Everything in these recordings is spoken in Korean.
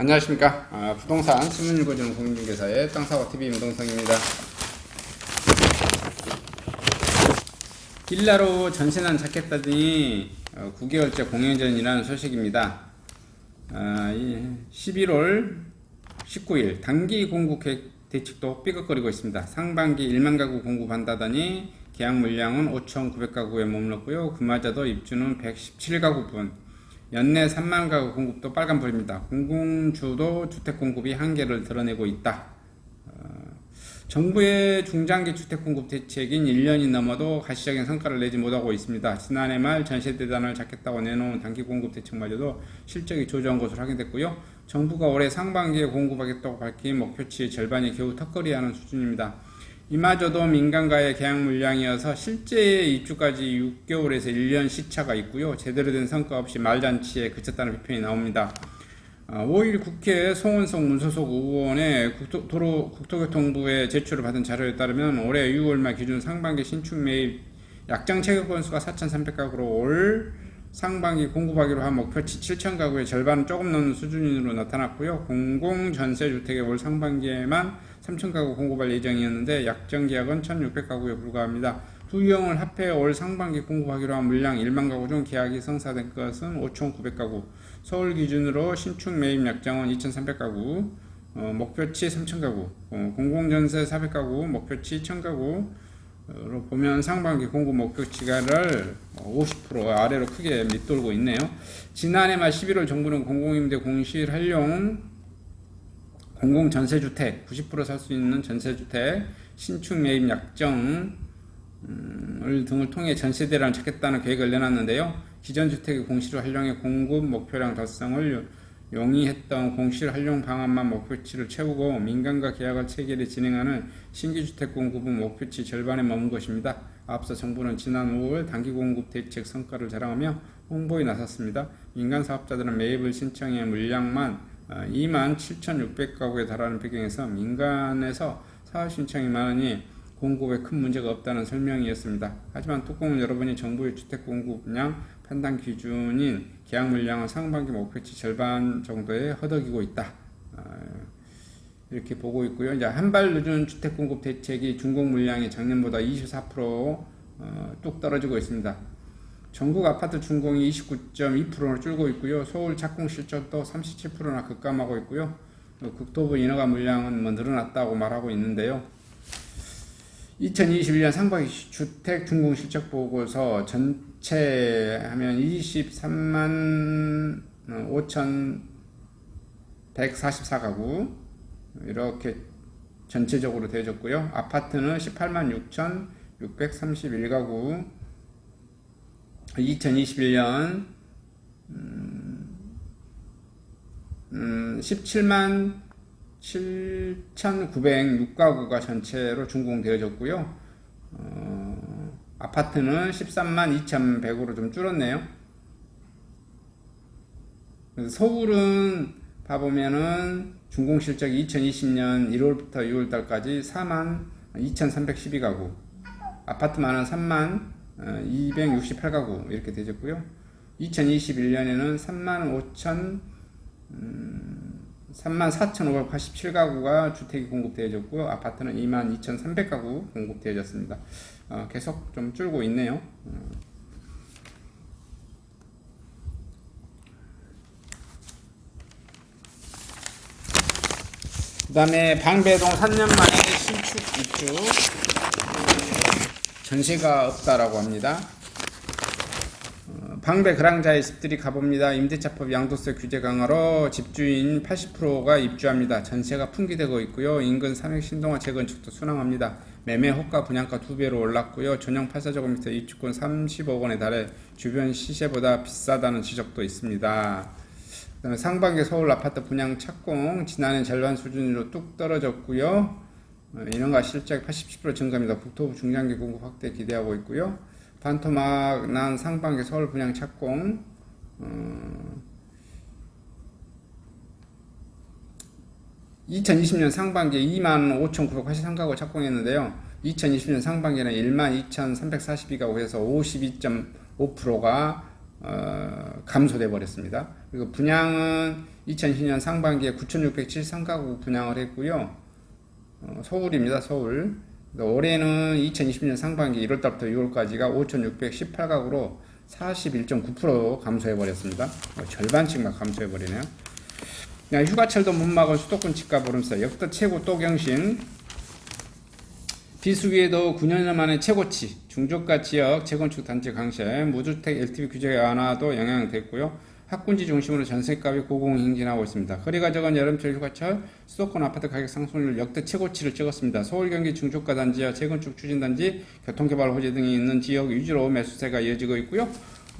안녕하십니까? 아, 부동산 신문 읽어주는 공인중개사의 땅사고TV 임동성입니다. 빌라로 전세난 찾겠다더니 어, 9개월째 공연전이라는 소식입니다. 아, 이 11월 19일 단기 공급 대책도 삐걱거리고 있습니다. 상반기 1만 가구 공급한다더니 계약 물량은 5,900가구에 머물렀고요. 그마저도 입주는 117가구뿐 연내 3만 가구 공급도 빨간불입니다. 공공주도 주택 공급이 한계를 드러내고 있다. 어, 정부의 중장기 주택 공급 대책인 1년이 넘어도 가시적인 성과를 내지 못하고 있습니다. 지난해 말 전세 대단을 잡겠다고 내놓은 단기 공급 대책마저도 실적이 조정한 것으로 확인됐고요. 정부가 올해 상반기에 공급하겠다고 밝힌 목표치의 절반이 겨우 턱걸이하는 수준입니다. 이마저도 민간과의 계약 물량이어서 실제 입주까지 6개월에서 1년 시차가 있고요. 제대로 된 성과 없이 말잔치에 그쳤다는 비판이 나옵니다. 5일 국회 송원석 문소속 의원의 국토, 도로, 국토교통부에 제출을 받은 자료에 따르면 올해 6월 말 기준 상반기 신축 매입 약정 체결 건수가 4,300가구로 올 상반기 공급하기로 한 목표치 7천 가구의 절반은 조금 넘는 수준으로 나타났고요. 공공 전세 주택의 올 상반기에만 3천 가구 공급할 예정이었는데 약정 계약은 1,600 가구에 불과합니다. 두 경을 합해 올 상반기 공급하기로 한 물량 1만 가구 중 계약이 성사된 것은 5,900 가구. 서울 기준으로 신축 매입 약정은 2,300 가구. 어, 목표치 3,000 가구. 어, 공공 전세 400 가구. 목표치 1,000 가구. 로 보면 상반기 공급 목표치가를 50% 아래로 크게 밑돌고 있네요. 지난해 말 11월 정부는 공공임대 공실 활용 공공 전세주택 90%살 수 있는 전세주택 신축 매입 약정 을 등을 통해 전세 대란을 찾겠다는 계획을 내놨는데요. 기존 주택의 공실 활용의 공급 목표량 달성을 용이했던 공실 활용 방안만 목표치를 채우고 민간과 계약을 체결해 진행하는 신규 주택 공 급은 목표치 절반에 머문 것입니다. 앞서 정부는 지난 5월 단기 공급 대책 성과를 자랑하며 홍보에 나섰습니다. 민간 사업자들은 매입을 신청해 물량만 2만 7,600가구에 달하는 배경에서 민간에서 사업 신청이 많으니 공급에 큰 문제가 없다는 설명이었습니다. 하지만 뚜껑은 여러분이 정부의 주택 공급 량 판단 기준인 계약 물량은 상반기 목표치 절반 정도에 허덕이고 있다. 아, 이렇게 보고 있고요. 이제 한 발 늦은 주택 공급 대책이 중공 물량이 작년보다 24%뚝 어, 떨어지고 있습니다. 전국 아파트 준공이 29.2%로 줄고 있고요. 서울 착공 실적도 37%나 급감하고 있고요. 국토부 인허가 물량은 뭐 늘어났다고 말하고 있는데요. 2021년 상반기 주택 준공 실적 보고서 전체 하면 23만 5,144가구 이렇게 전체적으로 되어졌고요. 아파트는 18만 6,631가구 2021년 음, 음, 17만 7,906가구가 전체로 준공되어졌고요. 어, 아파트는 13만 2,100으로 좀 줄었네요. 서울은 봐보면은 준공 실적이 2020년 1월부터 6월달까지 4만 2,312가구, 아파트만은 3만 268가구 이렇게 되졌고요. 2021년에는 3만 5천 음, 3만 4,587가구가 주택이 공급되어졌고요. 아파트는 2만 2,300가구 공급되어졌습니다. 어, 계속 좀 줄고 있네요. 어. 그 다음에 방배동 3년 만에 신축 입주 전세가 없다라고 합니다. 방배 그랑자의 집들이 가봅니다. 임대차법 양도세 규제 강화로 집주인 80%가 입주합니다. 전세가 풍기되고 있고요. 인근 삼획 신동화 재건축도 순항합니다. 매매 호가 분양가 두 배로 올랐고요. 전용 8사제곱미터 입주권 30억 원에 달해 주변 시세보다 비싸다는 지적도 있습니다. 그 다음에 상반기 서울 아파트 분양 착공 지난해 절반 수준으로 뚝 떨어졌고요. 어, 인원과 실적 87% 증가입니다. 국토부 중장기 공급 확대 기대하고 있고요. 반토막 난 상반기 서울 분양 착공 어, 2020년 상반기에 25,983가구 착공했는데요. 2020년 상반기에는 12,342가구에서 52.5%가 어, 감소돼 버렸습니다. 그리고 분양은 2010년 상반기에 9,673가구 분양을 했고요. 어, 서울입니다. 서울. 그래서 올해는 2020년 상반기 1월달부터 6월까지가 5,618가구로 41.9% 감소해 버렸습니다. 어, 절반씩만 감소해 버리네요. 그냥 휴가철도 못 막은 수도권 집값 오름세 역대 최고 또 경신 비수기에도 9년 만에 최고치 중저가 지역 재건축 단지 강세 무주택 LTV 규제 완화도 영향됐고요. 학군지 중심으로 전세값이 고공행진하고 있습니다. 거리가 적은 여름철 휴가철 수도권 아파트 가격 상승률 역대 최고치를 찍었습니다. 서울 경기 중저가 단지와 재건축 추진 단지 교통개발 호재 등이 있는 지역 위주로 매수세가 이어지고 있고요.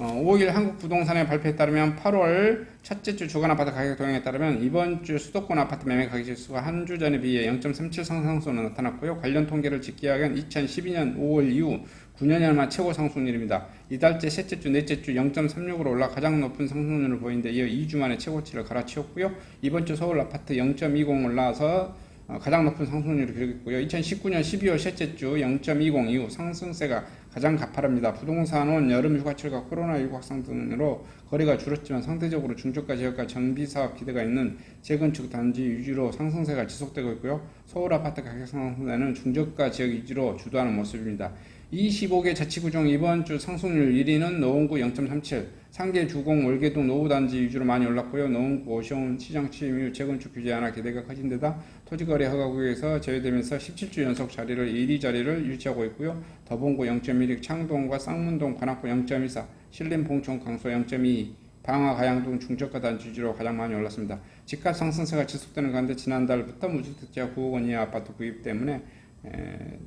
어, 5일 한국 부동산의 발표에 따르면 8월 첫째 주 주간 아파트 가격 동향에 따르면 이번 주 수도권 아파트 매매 가격 지수가 한 주 전에 비해 0.37 상승세로 나타났고요. 관련 통계를 집계하면 2012년 5월 이후 9년여 만 최고 상승률입니다. 이달째 셋째 주, 넷째 주 0.36으로 올라 가장 높은 상승률을 보이는데 이어 2주 만에 최고치를 갈아치웠고요. 이번 주 서울 아파트 0.20 올라서 어, 가장 높은 상승률을 기록했고요. 2019년 12월 셋째 주 0.20 이후 상승세가 가장 가파릅니다. 부동산은 여름 휴가철과 코로나19 확산 등으로 거리가 줄었지만 상대적으로 중저가 지역과 정비 사업 기대가 있는 재건축 단지 위주로 상승세가 지속되고 있고요. 서울 아파트 가격 상승세는 중저가 지역 위주로 주도하는 모습입니다. 25개 자치구중 이번 주 상승률 1위는 노원구 0.37, 상계 주공 월계동 노후단지 위주로 많이 올랐고요. 노원구 오시원 시장 이후 재건축 규제 하나 기대가 커진 데다 토지거래 허가구에서 제외되면서 17주 연속 자리를 1위 자리를 유지하고 있고요. 더봉구 0.16, 창동과 쌍문동 관악구 0.14, 신림 봉천 강서 0.22, 방화 가양동 중저가 단지 위주로 가장 많이 올랐습니다. 집값 상승세가 지속되는 가운데 지난달부터 무주택자 9억 원 이하 아파트 구입 때문에 에,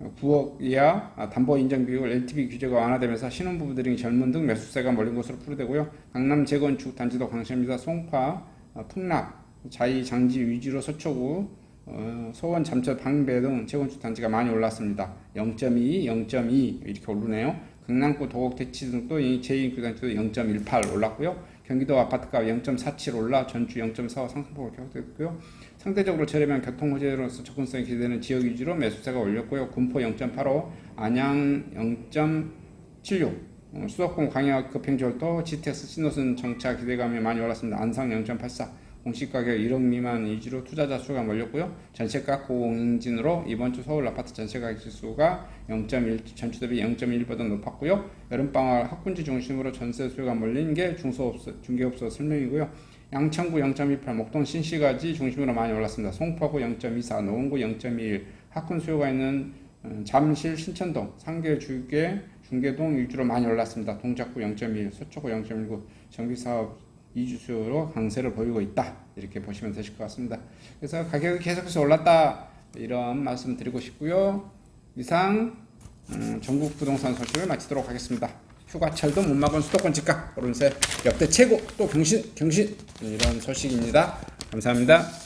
9억 이하 담보 인정 비율 LTV 규제가 완화되면서 신혼부부 들이 젊은 등 매수세가 몰린 것으로 풀이되고요. 강남 재건축 단지도 강세입니다. 송파, 어, 풍락, 자이 장지 위주로 서초구, 어, 소원 잠철 방배 등 재건축 단지가 많이 올랐습니다. 0.2, 0.2 이렇게 오르네요. 강남구 도곡 대치 등도 이 제2인구 단지도 0.18 올랐고요. 경기도 아파트가 0.47 올라 전주 0.45 상승폭을 기록했고요. 상대적으로 저렴한 교통 호재로서 접근성이 기대되는 지역 위주로 매수세가 올렸고요. 군포 0.85, 안양 0.76, 어, 수도권 광역 급행절도 GTS 신호선 정차 기대감이 많이 올랐습니다. 안상 0.84, 공시 가격 1억 미만 위주로 투자자 수가 몰렸고요. 전세가 고공행진으로 이번 주 서울 아파트 전세 가격 지수가 0.1 전주 대비 0.1보다 높았고요. 여름 방학 학군지 중심으로 전세 수요가 몰린 게 중소업소, 중개업소 설명이고요. 양천구 0.28, 목동 신시가지 중심으로 많이 올랐습니다. 송파구 0.24, 노원구 0.21, 학군 수요가 있는 음, 잠실, 신천동, 상계, 주계, 중계동 위주로 많이 올랐습니다. 동작구 0.1, 서초구 0.19, 정비사업 2주 수요로 강세를 보이고 있다. 이렇게 보시면 되실 것 같습니다. 그래서 가격이 계속해서 올랐다. 이런 말씀 드리고 싶고요. 이상 음, 전국 부동산 소식을 마치도록 하겠습니다. 휴가철도 못 막은 수도권 집값 오른세 역대 최고 또 경신 경신 이런 소식입니다. 감사합니다.